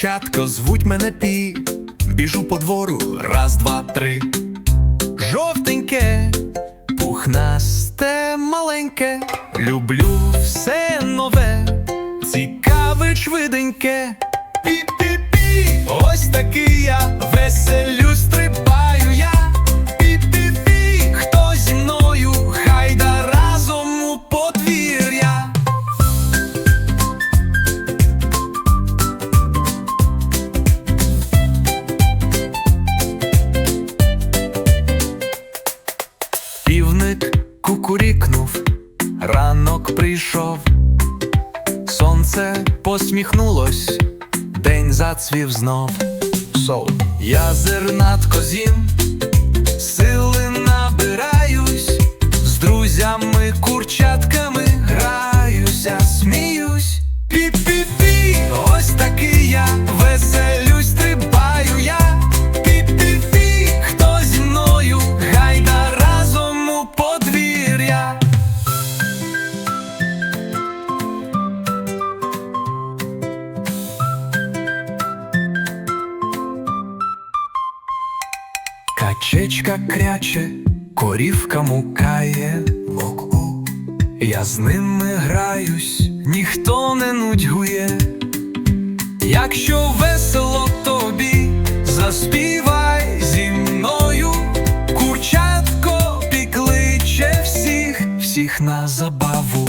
дівчатко, звуть мене пі. Біжу по двору, раз, два, три. Жовтеньке, пухнасте, маленьке. Люблю все нове, цікаве, швиденьке. Пі-пі-пі, кукурікнув, ранок прийшов, сонце посміхнулось, день зацвів знов. So. Я зернатко з'їм, сили набираюсь, з друзями, курчатками Качечка кряче, корівка мукає вок-у Я з ними граюсь, ніхто не нудьгує. Якщо весело тобі, заспівай зі мною, курчатко пікличе всіх, всіх на забаву.